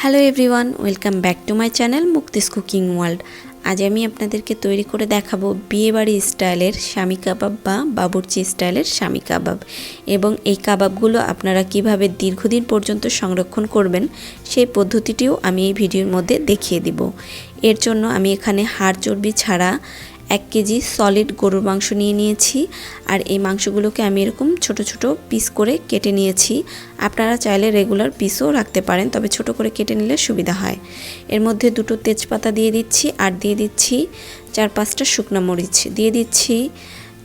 Hello everyone welcome back to my channel Mukti's cooking world আজ আমি আপনাদেরকে তৈরি করে দেখাবো বিয়েবাড়ি স্টাইলের স্বামী কাবাব বা বাবুর্চি স্টাইলের স্বামী কাবাব এবং এই কাবাবগুলো আপনারা কীভাবে দীর্ঘদিন পর্যন্ত সংরক্ষণ করবেন সেই পদ্ধতিটিও আমি এই ভিডিওর মধ্যে দেখিয়ে দিব। এর জন্য আমি এখানে হাড় চর্বি ছাড়া এক কেজি সলিড গরুর মাংস নিয়ে নিয়েছি। আর এই মাংসগুলোকে আমি এরকম ছোট ছোট পিস করে কেটে নিয়েছি। আপনারা চাইলে রেগুলার পিসও রাখতে পারেন, তবে ছোট করে কেটে নিলে সুবিধা হয়। এর মধ্যে দুটো তেজপাতা দিয়ে দিচ্ছি, আর দিয়ে দিচ্ছি চার পাঁচটা শুকনো মরিচ। দিয়ে দিচ্ছি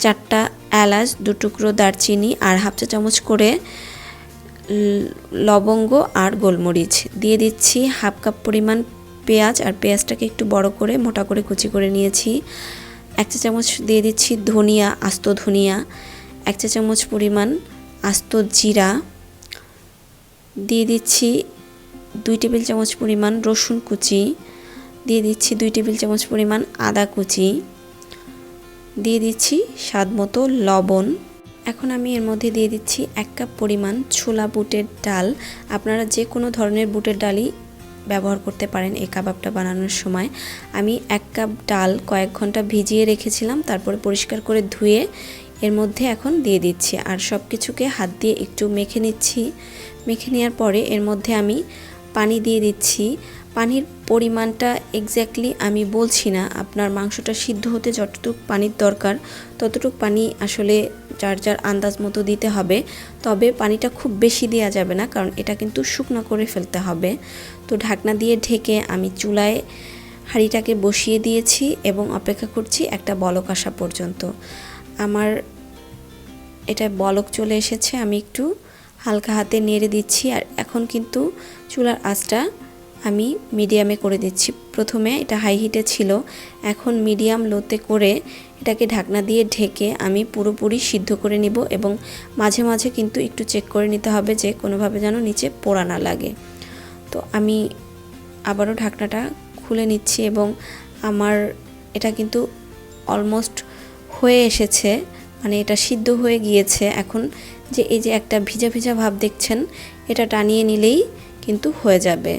চারটা এলাচ, দু টুকরো দারচিনি, আর হাফ চা চামচ করে লবঙ্গ আর গোলমরিচ। দিয়ে দিচ্ছি হাফ কাপ পরিমাণ পেঁয়াজ, আর পেঁয়াজটাকে একটু বড় করে মোটা করে কুচি করে নিয়েছি। এক চা চামচ দিয়ে দিচ্ছি ধনিয়া, আস্ত ধনিয়া এক চা চামচ পরিমাণ আস্ত জিরা। দিয়ে দিচ্ছি দুই টেবিল চামচ পরিমাণ রসুন কুচি। দিয়ে দিচ্ছি দুই টেবিল চামচ পরিমাণ আদা কুচি। দিয়ে দিচ্ছি স্বাদ মতো লবণ। এখন আমি এর মধ্যে দিয়ে দিচ্ছি এক কাপ পরিমাণ ছোলা বুটের ডাল। আপনারা যে কোনো ধরনের বুটের ডালই ব্যবহার করতে পারেন এই কাবাবটা বানানোর সময়। আমি এক কাপ ডাল কয়েক ঘণ্টা ভিজিয়ে রেখেছিলাম, তারপরে পরিষ্কার করে ধুয়ে এর মধ্যে এখন দিয়ে দিচ্ছি। আর সব কিছুকে হাত দিয়ে একটু মেখে নিচ্ছি। মেখে নেওয়ার পরে এর মধ্যে আমি পানি দিয়ে দিচ্ছি। পানির পরিমাণটা এক্স্যাক্টলি আমি বলছি না। আপনার মাংসটা সিদ্ধ হতে যতটুকু পানির দরকার, ততটুকু পানি আসলে যার যার আন্দাজ মতো দিতে হবে, তবে পানিটা খুব বেশি দেওয়া যাবে না, কারণ এটা কিন্তু শুকনো করে ফেলতে হবে। তো ঢাকনা দিয়ে ঢেকে আমি চুলায় হাঁড়িটাকে বসিয়ে দিয়েছি এবং অপেক্ষা করছি একটা বলক আসা পর্যন্ত। আমার এটা বলক চলে এসেছে, আমি একটু হালকা হাতে নেড়ে দিচ্ছি আর এখন কিন্তু চুলার আঁচটা আমি মিডিয়ামে করে দিচ্ছি। প্রথমে এটা হাই হিটে ছিল, এখন মিডিয়াম লোতে করে এটাকে ঢাকনা দিয়ে ঢেকে আমি পুরোপুরি সিদ্ধ করে নিব এবং মাঝে মাঝে কিন্তু একটু চেক করে নিতে হবে যে কোনোভাবে যেন নিচে পোড়া না লাগে। তো আমি আবারও ঢাকনাটা খুলে নিচ্ছি এবং আমার এটা কিন্তু অলমোস্ট হয়ে এসেছে মানে এটা সিদ্ধ হয়ে গিয়েছে। এখন যে এই যে একটা ভিজা ভিজা ভাব দেখছেন, এটা টানিয়ে নিলেই কিন্তু হয়ে যাবে।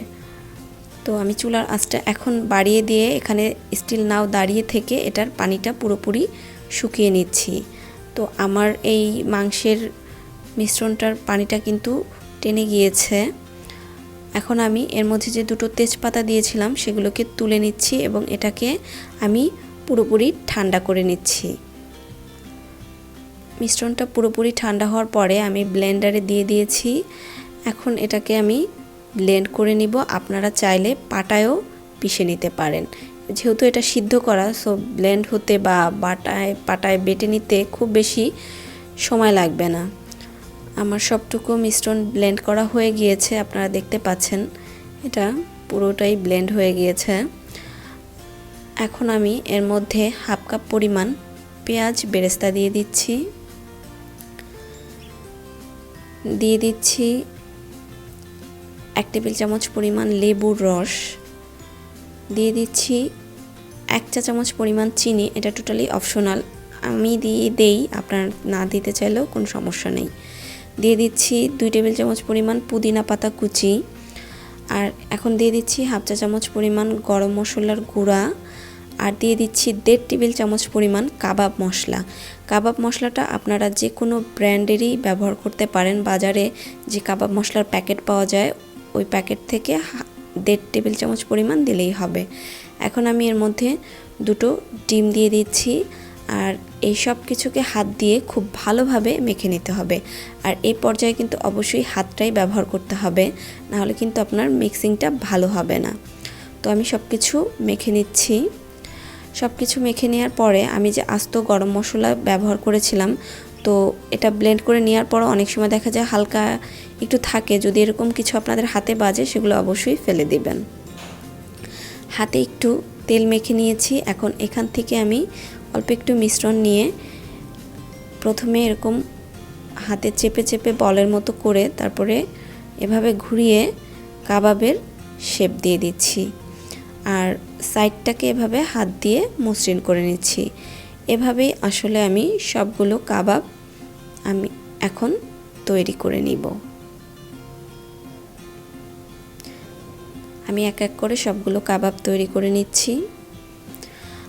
তো আমি চুলার আঁচটা এখন বাড়িয়ে দিয়ে এখানে স্টিল নাও দাঁড়িয়ে থেকে এটার পানিটা পুরোপুরি শুকিয়ে নিচ্ছি। তো আমার এই মাংসের মিশ্রণটার পানিটা কিন্তু টেনে গিয়েছে। এখন আমি এর মধ্যে যে দুটো তেজপাতা দিয়েছিলাম সেগুলোকে তুলে নিচ্ছি এবং এটাকে আমি পুরোপুরি ঠান্ডা করে নিচ্ছি। মিশ্রণটা পুরোপুরি ঠান্ডা হওয়ার পরে আমি ব্লেন্ডারে দিয়ে দিয়েছি। এখন এটাকে আমি ব্লেন্ড করে নিব। আপনারা চাইলে পাটায়ও পিষে নিতে পারেন। যেহেতু এটা সিদ্ধ করা সো ব্লেন্ড হতে বা বাটায়, পাটায় বেটে নিতে খুব বেশি সময় লাগবে না। আমার সবটুকু মিশ্রণ ব্লেন্ড করা হয়ে গিয়েছে, আপনারা দেখতে পাচ্ছেন। এটা পুরোটাই ব্লেন্ড হয়ে গিয়েছে। এখন আমি এর মধ্যে হাফ কাপ পরিমাণ পেঁয়াজ বেরেস্তা দিয়ে দিচ্ছি। দিয়ে দিচ্ছি এক টেবিল চামচ পরিমাণ লেবুর রস। দিয়ে দিচ্ছি এক চা চামচ পরিমাণ চিনি, এটা টোটালি অপশনাল আমি দিয়ে দেই, আপনার না দিতে চাইলেও কোনো সমস্যা নেই। দিয়ে দিচ্ছি দুই টেবিল চামচ পরিমাণ পুদিনা পাতা কুচি। আর এখন দিয়ে দিচ্ছি হাফ চা চামচ পরিমাণ গরম মশলার গুঁড়া। আর দিয়ে দিচ্ছি দেড় টেবিল চামচ পরিমাণ কাবাব মশলা। কাবাব মশলাটা আপনারা যে কোনো ব্র্যান্ডেরই ব্যবহার করতে পারেন। বাজারে যে কাবাব মশলার প্যাকেট পাওয়া যায় ওই প্যাকেট থেকে দেড় টেবিল চামচ পরিমাণ দিলেই হবে। এখন আমি এর মধ্যে দুটো ডিম দিয়ে দিচ্ছি আর এই সব কিছুকে হাত দিয়ে খুব ভালোভাবে মেখে নিতে হবে। আর এই পর্যায়ে কিন্তু অবশ্যই হাতটাই ব্যবহার করতে হবে, নাহলে কিন্তু আপনার মিক্সিংটা ভালো হবে না। তো আমি সব কিছু মেখে নিচ্ছি। সব কিছু মেখে নেওয়ার পরে আমি যে আস্ত গরম মশলা ব্যবহার করেছিলাম তো এটা ব্লেন্ড করে নেওয়ার পর অনেক সময় দেখা যায় হালকা একটু থাকে। যদি এরকম কিছু আপনাদের হাতে বাজে, সেগুলো অবশ্যই ফেলে দিবেন। হাতে একটু তেল মেখে নিয়েছি। এখন এখান থেকে আমি অল্প একটু মিশ্রণ নিয়ে প্রথমে এরকম হাতে চেপে চেপে বলের মতো করে তারপরে এভাবে ঘুরিয়ে কাবাবের শেপ দিয়ে দিচ্ছি। আর সাইডটাকে এভাবে হাত দিয়ে মসৃণ করে নিচ্ছি। এভাবেই আসলে আমি সবগুলো কাবাব আমি এখন তৈরি করে নিব। আমি এক এক করে সবগুলো কাবাব তৈরি করে নিচ্ছি।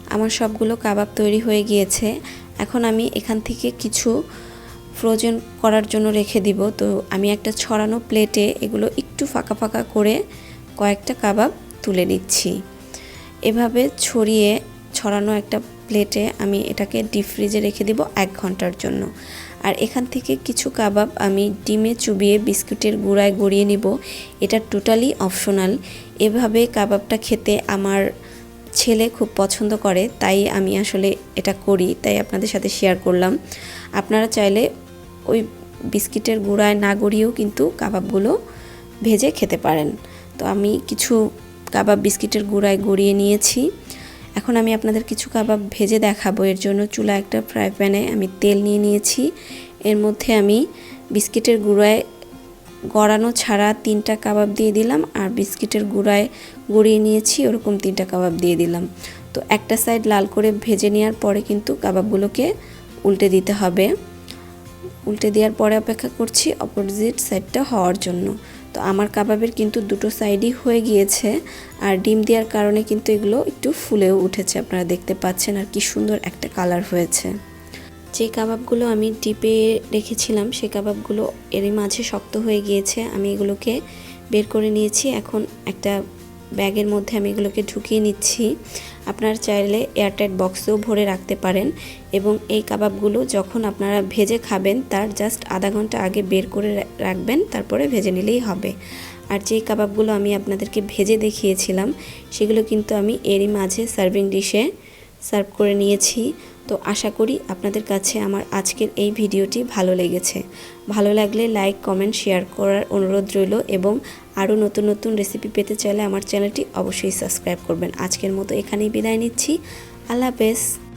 আমার সবগুলো কাবাব তৈরি হয়ে গিয়েছে। এখন আমি এখান থেকে কিছু ফ্রোজেন করার জন্য রেখে দিব। তো আমি একটা ছড়ানো প্লেটে এগুলো একটু ফাঁকা ফাঁকা করে কয়েকটা কাবাব তুলে নিচ্ছি। এভাবে ছড়িয়ে ছড়ানো একটা প্লেটে আমি এটাকে ডিপ ফ্রিজে রেখে দিব এক ঘণ্টার জন্য। আর এখান থেকে কিছু কাবাব আমি ডিমে চুবিয়ে বিস্কুটের গুঁড়ায় গড়িয়ে নিব। এটা টোটালি অপশনাল। এভাবে কাবাবটা খেতে আমার ছেলে খুব পছন্দ করে, তাই আমি আসলে এটা করি, তাই আপনাদের সাথে শেয়ার করলাম। আপনারা চাইলে ওই বিস্কিটের গুঁড়ায় না গড়িয়েও কিন্তু কাবাবগুলো ভেজে খেতে পারেন। তো আমি কিছু কাবাব বিস্কিটের গুঁড়ায় গড়িয়ে নিয়েছি। এখন আমি আপনাদের কিছু কাবাব ভেজে দেখাবো। এর জন্য চুলা একটা ফ্রাই প্যানে আমি তেল নিয়ে নিয়েছি। এর মধ্যে আমি বিস্কিটের গুঁড়ায় গড়ানো ছাড়া তিনটা কাবাব দিয়ে দিলাম আর বিস্কিটের গুঁড়ায় গড়িয়ে নিয়েছি ওরকম তিনটা কাবাব দিয়ে দিলাম। তো একটা সাইড লাল করে ভেজে নেওয়ার পরে কিন্তু কাবাবগুলোকে উল্টে দিতে হবে। উল্টে দেওয়ার পরে অপেক্ষা করছি অপোজিট সাইডটা হওয়ার জন্য। তো আমার কাবাবের কিন্তু দুটো সাইডই হয়ে গিয়েছে আর ডিম দেওয়ার কারণে কিন্তু এগুলো একটু ফুলেও উঠেছে। আপনারা দেখতে পাচ্ছেন আর কি সুন্দর একটা কালার হয়েছে। যে কাবাবগুলো আমি ডিপে রেখেছিলাম সেই কাবাবগুলো এরই মাঝে শক্ত হয়ে গিয়েছে। আমি এগুলোকে বের করে নিয়েছি। এখন একটা ব্যাগের মধ্যে আমি এগুলোকে ঢুকিয়ে নিচ্ছি। আপনারা চাইলে এয়ারটাইট বক্সেও ভরে রাখতে পারেন এবং এই কাবাবগুলো যখন আপনারা ভেজে খাবেন, তার জাস্ট আধা ঘণ্টা আগে বের করে রাখবেন, তারপরে ভেজে নিলেই হবে। আর যেই কাবাবগুলো আমি আপনাদেরকে ভেজে দেখিয়েছিলাম, সেগুলো কিন্তু আমি এরই মাঝে সার্ভিং ডিশে সার্ভ করে নিয়েছি। তো আশা করি আপনাদের কাছে আমার আজকের এই ভিডিওটি ভালো লেগেছে। ভালো লাগলে লাইক, কমেন্ট, শেয়ার করার অনুরোধ রইল এবং আরও নতুন নতুন রেসিপি পেতে চাইলে আমার চ্যানেলটি অবশ্যই সাবস্ক্রাইব করবেন। আজকের মতো এখানেই বিদায় নিচ্ছি। আল্লাহ হাফেজ।